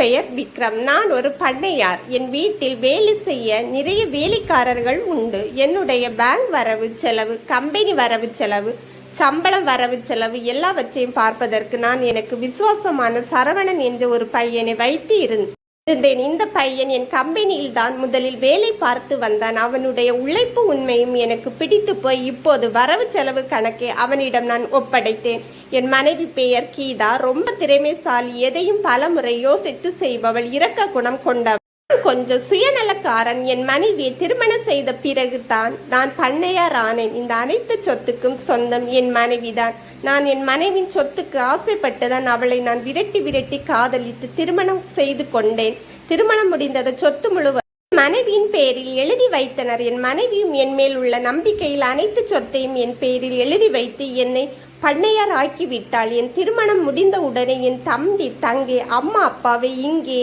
பெயர் விக்ரம். நான் ஒரு பண்ணையார். என் வீட்டில் வேலை செய்ய நிறைய வேலைக்காரர்கள் உண்டு. என்னுடைய பேங்க் வரவு செலவு கம்பெனி வரவு செலவு சம்பளம் வரவு செலவு எல்லாவற்றையும் பார்ப்பதற்கு நான் எனக்கு விசுவாசமான சரவணன் என்ற ஒரு பையனை வைத்து இருந்தேன் இருந்தேன். இந்த பையன் என் கம்பெனியில் தான் முதலில் வேலை பார்த்து வந்தான். அவனுடைய உழைப்பு உண்மையும் எனக்கு பிடித்து போய் இப்போது வரவு செலவு கணக்கை அவனிடம் நான் ஒப்படைத்தேன். என் மனைவி பெயர் கீதா. ரொம்ப திறமைசாலி எதையும் பலமுறை யோசித்து செய்பவள் இரக்க குணம் கொண்டவள். நான் கொஞ்சம் சுயநலக்காரன் என் மனைவியை திருமணம் செய்த பிறகுதான் நான் பண்ணையார் ஆனேன் இந்த அனைத்து சொத்துக்கும் சொந்தம் என் மனைவிதான். நான் என் மனைவின் சொத்துக்கு ஆசைப்பட்டுதான் அவளை நான் விரட்டி விரட்டி காதலித்து திருமணம் செய்து கொண்டேன். திருமணம் முடிந்தது சொத்து முழுவதும் மனைவியின் பெயரில் எழுதி வைத்தனர். என் மனைவியும் என் மேல் உள்ள நம்பிக்கையில் அனைத்து சொத்தையும் என் பெயரில் எழுதி வைத்து என்னை பண்ணையார் ஆக்கிவிட்டாள் என் திருமணம் முடிந்த உடனே என் தம்பி தங்கை அம்மா அப்பாவை இங்கே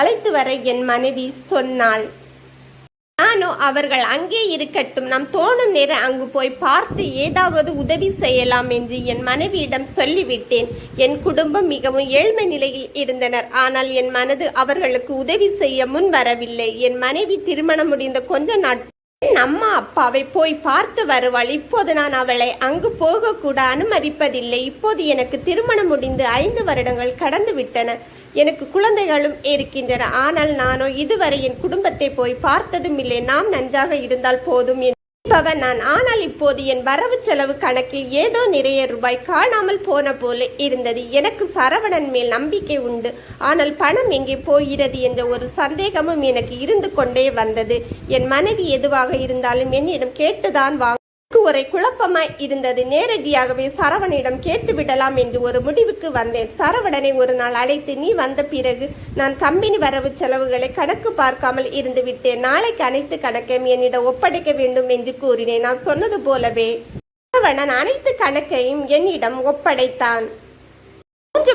அழைத்து வர என் மனைவி சொன்னாள் நானோ அவர்கள் அங்கே இருக்கட்டும். நாம் தோணும் நேரம் அங்கு போய் பார்த்து ஏதாவது உதவி செய்யலாம் என்று என் மனைவியிடம் சொல்லிவிட்டேன். என் குடும்பம் மிகவும் ஏழ்மை நிலையில் இருந்தனர். ஆனால் என் மனது அவர்களுக்கு உதவி செய்ய முன் வரவில்லை. என் மனைவி திருமணம் முடிந்த கொஞ்ச நாட்கள் அம்மா அப்பாவை போய் பார்த்து வருவாள். இப்போது நான் அவளை அங்கு போக கூட அனுமதிப்பதில்லை. இப்போது எனக்கு திருமணம் முடிந்து ஐந்து வருடங்கள் கடந்து விட்டன. எனக்கு குழந்தைகளும் இருக்கின்றன. ஆனால் நானோ இதுவரை என் குடும்பத்தை போய் பார்த்ததும் இல்லை. நாம் நன்றாக இருந்தால் போதும் பவன் நான். ஆனால் இப்போது என் வரவு செலவு கணக்கில் ஏதோ நிறைய ரூபாய் காணாமல் போன போல இருந்தது. எனக்கு சரவணன் மேல் நம்பிக்கை உண்டு. ஆனால் பணம் எங்கே போகிறது என்ற ஒரு சந்தேகமும் எனக்கு இருந்து கொண்டே வந்தது. என் மனைவி எதுவாக இருந்தாலும் என்னிடம் கேட்டுதான் வாங்க ஒரே குழப்பமாய் இருந்தது. நேரடியாகவே சரவணிடம் கேட்டுவிடலாம் என்று ஒரு முடிவுக்கு வந்தேன். சரவணனை ஒரு நாள் அழைத்து நீ வந்த பிறகு நான் கம்பெனி வரவு செலவுகளை கணக்கு பார்க்காமல் இருந்து விட்டேன். நாளைக்கு அனைத்து கணக்கையும் என்னிடம் ஒப்படைக்க வேண்டும் என்று கூறினேன். நான் சொன்னது போலவே சரவணன் அனைத்து கணக்கையும் என்னிடம் ஒப்படைத்தான்.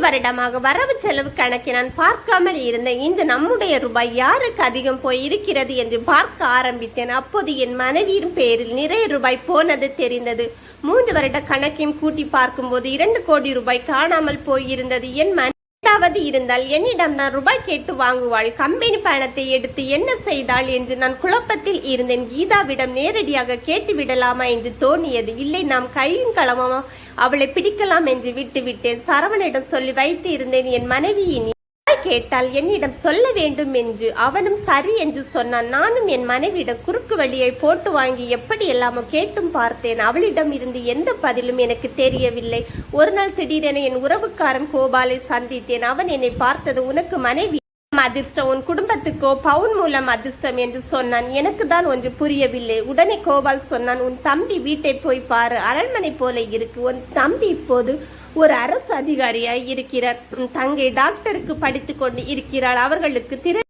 வருடமாக வரவு செலவு கணக்கை நான் பார்க்காமல் இருந்தேன் இன்று நம்முடைய ரூபாய் யாருக்கு அதிகம் போய் இருக்கிறது என்று பார்க்க ஆரம்பித்தேன். அப்போது என் மனைவியின் பேரில் நிறைய ரூபாய் போனது தெரிந்தது. மூன்று வருட கணக்கையும் கூட்டி பார்க்கும்போது இரண்டு கோடி ரூபாய் காணாமல் போயிருந்தது. என் மன ஏதாவது இருந்தால் என்னிடம் நான் ரூபாய் கேட்டு வாங்குவாள். கம்பெனி பணத்தை எடுத்து என்ன செய்தாள் என்று நான் குழப்பத்தில் இருந்தேன். கீதாவிடம் நேரடியாக கேட்டு விடலாமா என்று தோணியது. இல்லை நாம் கையும் களவமா அவளை பிடிக்கலாம் என்று விட்டுவிட்டேன். சரவணிடம் சொல்லி வைத்து இருந்தேன் என் மனைவியின் கேட்டால் என்னிடம் சொல்ல வேண்டும்? என்று அவனும் சரி என்று சொன்னான். நானும் என் மனைவியிடம் குறுக்கு வழியை போட்டு வாங்கி எப்படி எல்லாமோ கேட்டும் பார்த்தேன். அவளிடம் இருந்து எந்த பதிலும் எனக்கு தெரியவில்லை. ஒரு நாள் திடீரென என் உறவுக்காரன் கோபாலை சந்தித்தேன். அவன் என்னை பார்த்தது உனக்கு மனைவி அதிர்ஷ்டம் உன் குடும்பத்துக்கோ பவுன் மூலம் அதிர்ஷ்டம் என்று சொன்னான். எனக்கு தான் ஒன்று புரியவில்லை. உடனே கோபால் சொன்னான் உன் தம்பி வீட்டை போய் பாரு. அரண்மனை போல இருக்கு. உன் தம்பி இப்போது ஒரு அரசு அதிகாரியாய் இருக்கிறார். உன் தங்கை டாக்டருக்கு படித்துக்கொண்டு இருக்கிறாள். அவர்களுக்கு திரு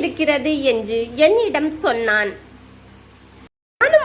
இருக்கிறது என்று என்னிடம் சொன்னான்.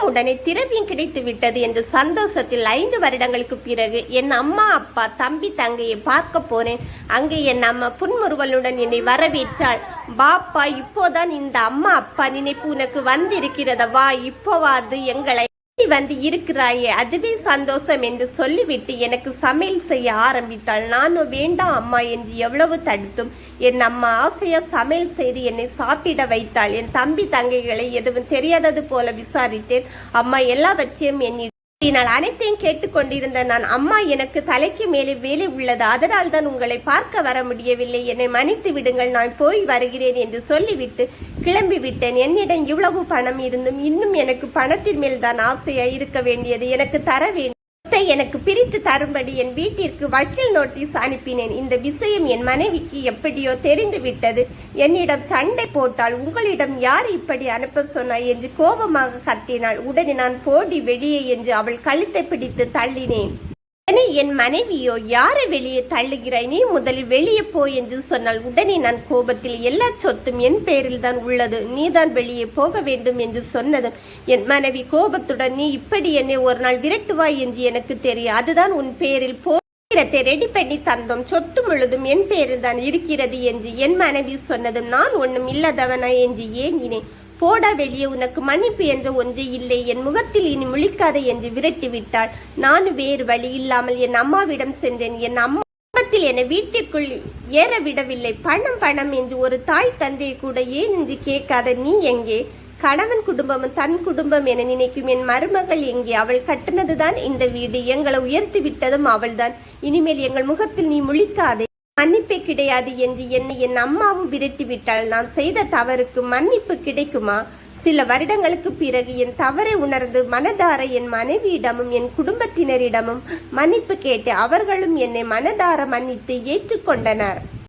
உடனே திரவியம் கிடைத்து விட்டது என்ற சந்தோஷத்தில் ஐந்து வருடங்களுக்கு பிறகு என் அம்மா அப்பா தம்பி தங்கையை பார்க்க போனேன். அங்கே என் அம்மா புன்முறுவலுடன் என்னை வரவேற்றாள். பாப்பா இப்போதான் இந்த அம்மா அப்பா நினைப்பு உனக்கு வந்திருக்கிறதா வா இப்போவாது எங்களை வந்து இருக்கிறாயே அதுவே சந்தோஷம் என்று சொல்லிவிட்டு எனக்கு சமையல் செய்ய ஆரம்பித்தாள். நானும் வேண்டாம் அம்மா என்று எவ்வளவு தடுத்தும். என் அம்மா ஆசையா சமையல் செய்து என்னை சாப்பிட வைத்தாள். என் தம்பி தங்கைகளை எதுவும் தெரியாதது போல விசாரித்தேன். அம்மா எல்லாவற்றையும் என்னிடம் கூறினாள் அனைத்தையும் கேட்டுக்கொண்டிருந்த நான் அம்மா எனக்கு தலைக்கு மேலே வேலை உள்ளது. அதனால் தான் உங்களை பார்க்க வர முடியவில்லை. என்னை மன்னித்து விடுங்கள். நான் போய் வருகிறேன் என்று சொல்லிவிட்டு கிளம்பி விட்டேன் என்னிடம் இவ்வளவு பணம் இருந்தும் இன்னும் எனக்கு பணத்தின் மேல் தான் ஆசையா இருக்க வேண்டியது. எனக்கு தர வேண்டும் பணத்தை எனக்கு பிரித்து தரும்படி என் வீட்டிற்கு வக்கீல் நோட்டீஸ் அனுப்பினேன். இந்த விஷயம் என் மனைவிக்கு எப்படியோ தெரிந்துவிட்டது என்னிடம் சண்டை போட்டால் உங்களிடம் யார் இப்படி அனுப்ப சொன்னாய் என்று கோபமாக கத்தினாள். உடனே நான் போடி வெளியே என்று அவள் கழுத்தை பிடித்து தள்ளினேன். என் மனைவியோ யாரை வெளியே தள்ளுகிறாய்? நீ முதலில் வெளியே போ என்று சொன்னால் உடனே நான் கோபத்தில் எல்லா சொத்தும் என் பேரில் தான் உள்ளது. நீதான் வெளியே போக வேண்டும் என்று சொன்னதும் என் மனைவி கோபத்துடன் நீ இப்படி என்னை ஒரு நாள் விரட்டுவாய் என்று எனக்கு தெரியும். அதுதான் உன் பேரில் போ. பத்திரத்தை ரெடி பண்ணி தந்தோம். சொத்து முழுதும் என் பேரில் தான் இருக்கிறது என்று என் மனைவி சொன்னதும் நான் ஒன்றும் இல்லாதவனா என்று ஏங்கினேன். போடா வெளியே உனக்கு மன்னிப்பு என்ற ஒன்று இல்லை. என் முகத்தில் இனி முழிக்காத என்று விரட்டி விட்டாள். நானும் வேறு வழி இல்லாமல் என் அம்மாவிடம் சென்றேன். என் அம்மா குடும்பத்தில் என்னை வீட்டிற்குள் ஏற விடவில்லை. பணம் பணம் என்று ஒரு தாய் தந்தையை கூட ஏன் என்று கேட்காத நீ எங்கே? கணவன் குடும்பமும் தன் குடும்பம் என நினைக்கும் என் மருமகள் எங்கே? அவள் கட்டினதுதான் இந்த வீடு. எங்களை உயர்த்தி விட்டதும் அவள்தான். இனிமேல் எங்கள் முகத்தில் நீ முழிக்காதே. மன்னிப்பே கிடையாது என்று என்னை என் அம்மாவும் விரட்டிவிட்டால் நான் செய்த தவறுக்கு மன்னிப்பு கிடைக்குமா? சில வருடங்களுக்கு பிறகு என் தவறை உணர்ந்து மனதார என் மனைவியிடமும் என் குடும்பத்தினரிடமும் மன்னிப்பு கேட்டு அவர்களும் என்னை மனதார மன்னித்து ஏற்றுக்கொண்டனர்.